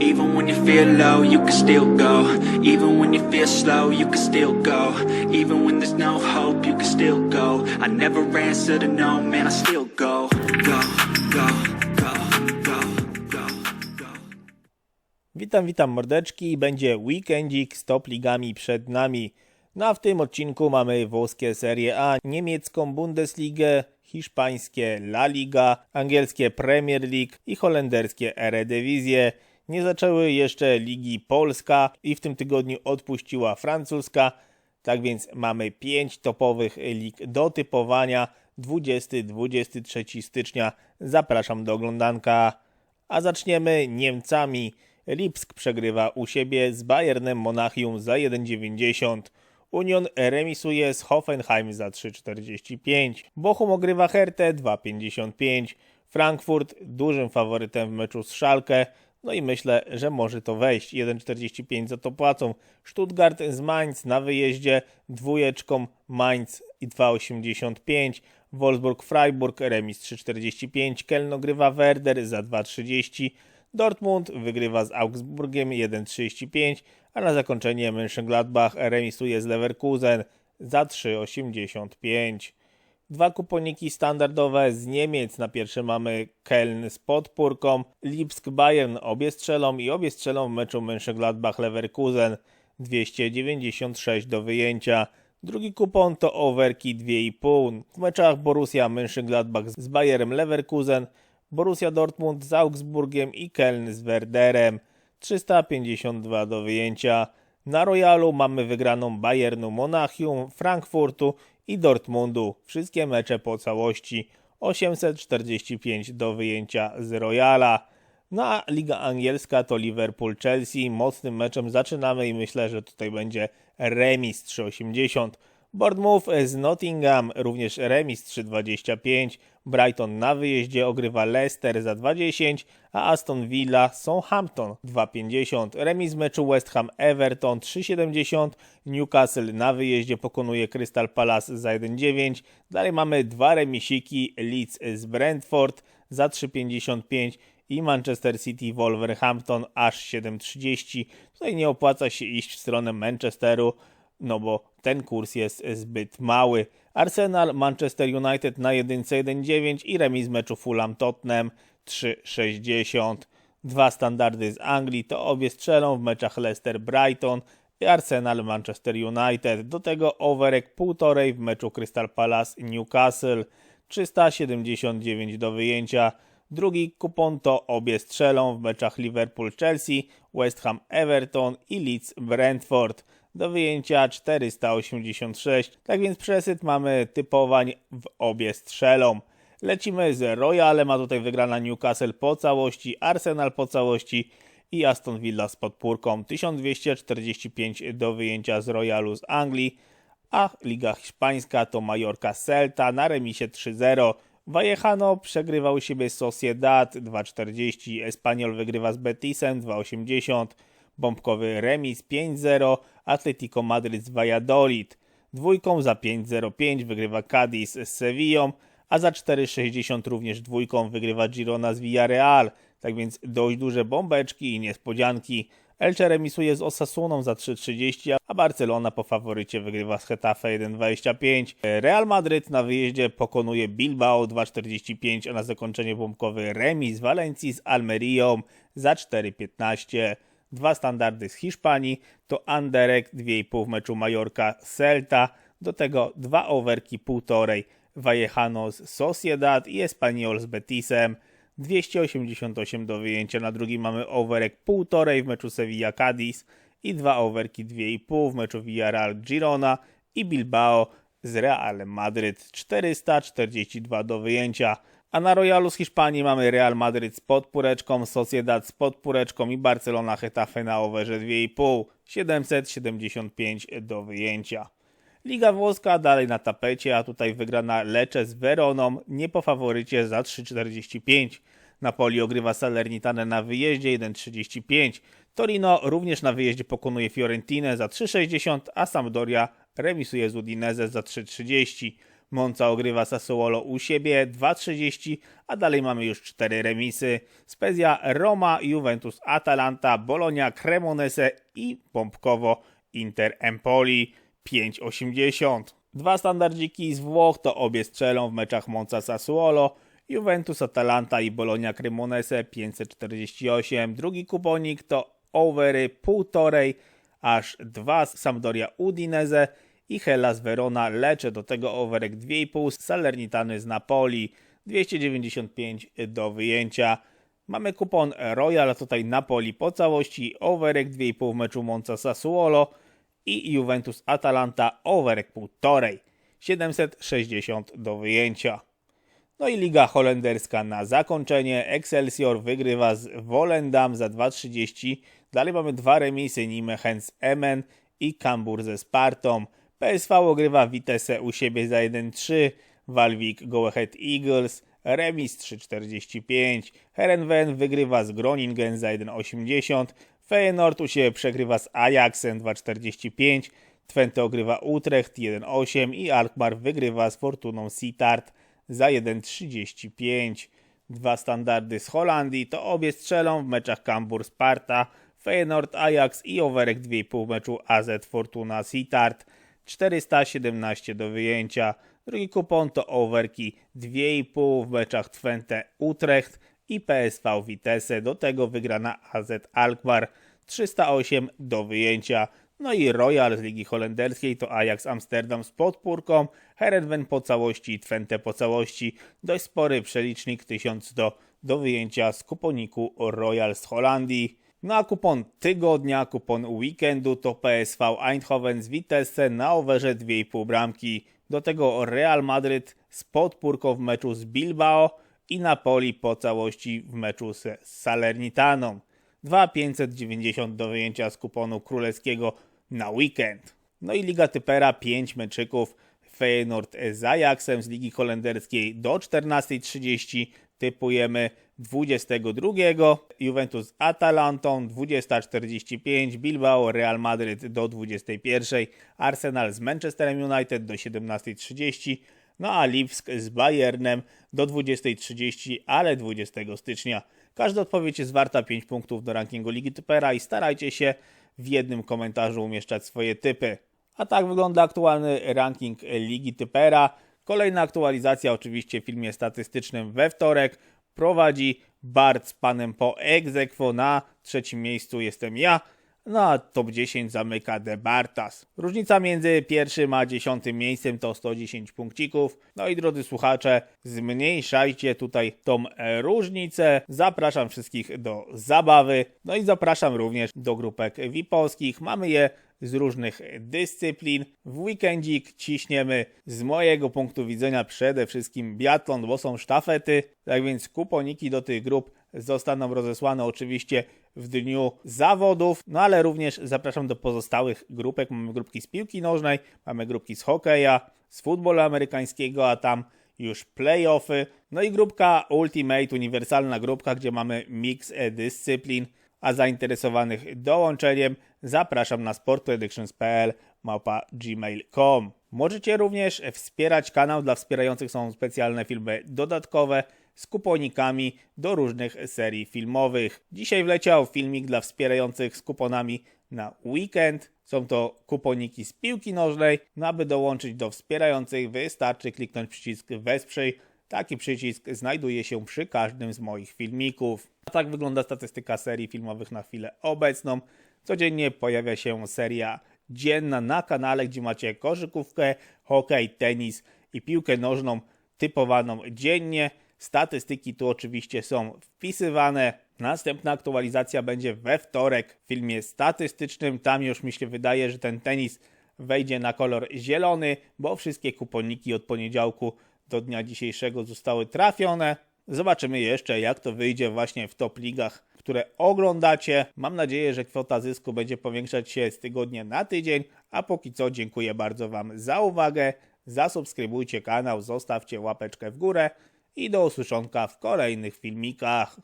Even when you feel low, you can still go. Even when you feel slow, you can still go. Even when there's no hope, you can still go. I never answer to no, man, I still go. Go, go, go, go. Witam, witam mordeczki. Będzie weekendzik z top ligami przed nami. No a w tym odcinku mamy włoskie Serie A, niemiecką Bundesligę, hiszpańskie La Liga, angielskie Premier League i holenderskie Eredivisie. Nie zaczęły jeszcze ligi Polska i w tym tygodniu odpuściła francuska. Tak więc mamy 5 topowych lig do typowania. 20-23 stycznia. Zapraszam do oglądanka. A zaczniemy Niemcami. Lipsk przegrywa u siebie z Bayernem Monachium za 1,90. Union remisuje z Hoffenheim za 3,45. Bochum ogrywa Hertę 2,55. Frankfurt dużym faworytem w meczu z Schalke. No i myślę, że może to wejść. 1,45 za to płacą. Stuttgart z Mainz na wyjeździe dwójeczką Mainz i 2,85. Wolfsburg-Freiburg remis 3,45. Kelno grywa Werder za 2,30. Dortmund wygrywa z Augsburgiem 1,35, a na zakończenie Mönchengladbach remisuje z Leverkusen za 3,85. Dwa kuponiki standardowe z Niemiec. Na pierwsze mamy Keln z podpórką, Lipsk Bayern obie strzelą i obie strzelą w meczu Mönchengladbach-Leverkusen 296 do wyjęcia. Drugi kupon to overki 2,5. W meczach Borussia Mönchengladbach z Bayerem Leverkusen, Borussia Dortmund z Augsburgiem i Keln z Werderem 352 do wyjęcia. Na Royalu mamy wygraną Bayernu Monachium, Frankfurtu i Dortmundu. Wszystkie mecze po całości 845 do wyjęcia z Royala. No a Liga Angielska to Liverpool-Chelsea. Mocnym meczem zaczynamy i myślę, że tutaj będzie remis 3,80. Bournemouth z Nottingham, również remis 3,25. Brighton na wyjeździe ogrywa Leicester za 2,10, a Aston Villa Southampton 2,50. Remis meczu West Ham Everton 3,70. Newcastle na wyjeździe pokonuje Crystal Palace za 1,9. Dalej mamy dwa remisiki Leeds z Brentford za 3,55 i Manchester City Wolverhampton aż 7,30. Tutaj nie opłaca się iść w stronę Manchesteru, no bo ten kurs jest zbyt mały. Arsenal Manchester United na 1,19 i remis meczu Fulham Tottenham 3,60. Dwa standardy z Anglii to obie strzelą w meczach Leicester Brighton i Arsenal Manchester United. Do tego overek 1,5 w meczu Crystal Palace Newcastle 379 do wyjęcia. Drugi kupon to obie strzelą w meczach Liverpool-Chelsea, West Ham Everton i Leeds Brentford. Do wyjęcia 486. Tak więc przesyt mamy typowań w obie strzelą. Lecimy z Royalem, a tutaj wygrana Newcastle po całości, Arsenal po całości i Aston Villa z podpórką 1245 do wyjęcia z Royalu z Anglii, a Liga Hiszpańska to Mallorca Celta na remisie 3-0. Vallecano przegrywa u siebie Sociedad 2,40, Espanyol wygrywa z Betisem 2,80, bombkowy remis 5-0, Atletico Madryt z Valladolid. Dwójką za 5,05 wygrywa Cadiz z Sevillą, a za 4,60 również dwójką wygrywa Girona z Villarreal. Tak więc dość duże bombeczki i niespodzianki. Elche remisuje z Osasuną za 3,30, a Barcelona po faworycie wygrywa z Getafe 1,25. Real Madryt na wyjeździe pokonuje Bilbao 2,45, a na zakończenie bombkowy remis Walencji z Almerią za 4,15. Dwa standardy z Hiszpanii to Anderek 2,5 w meczu Mallorca Celta, do tego dwa overki 1,5 Vallecano z Sociedad i Espanyol z Betisem. 288 do wyjęcia. Na drugim mamy overek 1,5 w meczu Sevilla Cadiz i dwa overki 2,5 w meczu Villarreal Girona i Bilbao z Realem Madryt 442 do wyjęcia. A na Royalu z Hiszpanii mamy Real Madryt z podpóreczką, Sociedad z podpóreczką i Barcelona Getafe na overze 2,5 775 do wyjęcia. Liga włoska dalej na tapecie, a tutaj wygrana Lecce z Veroną, nie po faworycie za 3,45. Napoli ogrywa Salernitane na wyjeździe 1,35. Torino również na wyjeździe pokonuje Fiorentinę za 3,60, a Sampdoria remisuje z Udinese za 3,30. Monza ogrywa Sassuolo u siebie 2-30, a dalej mamy już 4 remisy. Spezia, Roma, Juventus, Atalanta, Bologna, Cremonese i pompkowo Inter Empoli 5,80. Dwa standardziki z Włoch to obie strzelą w meczach Monza Sassuolo. Juventus, Atalanta i Bologna Cremonese 548. Drugi kuponik to overy 1,5 aż 2 Sampdoria Udinese i Hellas Verona lecze do tego overek 2,5 Salernitany z Napoli 295 do wyjęcia. Mamy kupon Royal, tutaj Napoli po całości, overek 2,5 w meczu Monza Sassuolo i Juventus Atalanta overek 1,5 760 do wyjęcia. No i Liga Holenderska na zakończenie. Excelsior wygrywa z Volendam za 2,30. Dalej mamy dwa remisy Nimechens Emen i Kambur ze Spartą. PSV ogrywa Vitesse u siebie za 1,3. Walwik Go Ahead Eagles remis 3,45. Herenven wygrywa z Groningen za 1,80. Feyenoord u siebie przegrywa z Ajaxem 2,45. Twente ogrywa Utrecht 1,8 i Alkmaar wygrywa z Fortuną Sittard za 1,35. Dwa standardy z Holandii to obie strzelą w meczach Kambur Sparta, Feyenoord Ajax i overek 2,5 w meczu AZ Fortuna Sittard 417 do wyjęcia. Drugi kupon to overki 2,5 w meczach Twente Utrecht i PSV Vitesse. Do tego wygrana AZ Alkmaar 308 do wyjęcia. No i Royal z Ligi Holenderskiej to Ajax Amsterdam z podpórką, Herenven po całości, Twente po całości. Dość spory przelicznik 1100 do wyjęcia z kuponiku Royal z Holandii. No a kupon tygodnia, kupon weekendu to PSV Eindhoven z Vitesse na overze 2,5 bramki. Do tego Real Madryt z podpórką w meczu z Bilbao i Napoli po całości w meczu z Salernitaną. 2,590 do wyjęcia z kuponu królewskiego na weekend. No i Liga Typera 5 meczyków. Feyenoord z Ajaxem z Ligi Holenderskiej do 14.30 typujemy 22. Juventus z Atalantą 20.45, Bilbao Real Madryt do 21.00, Arsenal z Manchesterem United do 17.30, no a Lipsk z Bayernem do 20.30, ale 20 stycznia. Każda odpowiedź jest warta 5 punktów do rankingu Ligi Typera i starajcie się w jednym komentarzu umieszczać swoje typy. A tak wygląda aktualny ranking Ligi Typera. Kolejna aktualizacja oczywiście w filmie statystycznym we wtorek. Prowadzi Bart z panem po egzekwo. Na trzecim miejscu jestem ja. No a top 10 zamyka De Bartas. Różnica między pierwszym a dziesiątym miejscem to 110 punkcików. No i drodzy słuchacze, zmniejszajcie tutaj tą różnicę. Zapraszam wszystkich do zabawy. No i zapraszam również do grupek VIP-owskich. Mamy je z różnych dyscyplin. W weekendzik ciśniemy z mojego punktu widzenia przede wszystkim biatlon, bo są sztafety. Tak więc kuponiki do tych grup zostaną rozesłane oczywiście w dniu zawodów, no ale również zapraszam do pozostałych grupek. Mamy grupki z piłki nożnej, mamy grupki z hokeja, z futbolu amerykańskiego, a tam już playoffy. No i grupka Ultimate, uniwersalna grupka, gdzie mamy miks dyscyplin, a zainteresowanych dołączeniem zapraszam na sportpredictions.pl małpa gmail.com. Możecie również wspierać kanał, dla wspierających są specjalne filmy dodatkowe z kuponikami do różnych serii filmowych. Dzisiaj wleciał filmik dla wspierających z kuponami na weekend. Są to kuponiki z piłki nożnej. No aby dołączyć do wspierających wystarczy kliknąć przycisk wesprzyj. Taki przycisk znajduje się przy każdym z moich filmików. A tak wygląda statystyka serii filmowych na chwilę obecną. Codziennie pojawia się seria dzienna na kanale, gdzie macie koszykówkę, hokej, tenis i piłkę nożną typowaną dziennie. Statystyki tu oczywiście są wpisywane. Następna aktualizacja będzie we wtorek w filmie statystycznym. Tam już mi się wydaje, że ten tenis wejdzie na kolor zielony, bo wszystkie kuponiki od poniedziałku do dnia dzisiejszego zostały trafione. Zobaczymy jeszcze, jak to wyjdzie właśnie w top ligach, które oglądacie. Mam nadzieję, że kwota zysku będzie powiększać się z tygodnia na tydzień, a póki co dziękuję bardzo Wam za uwagę. Zasubskrybujcie kanał, zostawcie łapeczkę w górę i do usłyszonka w kolejnych filmikach.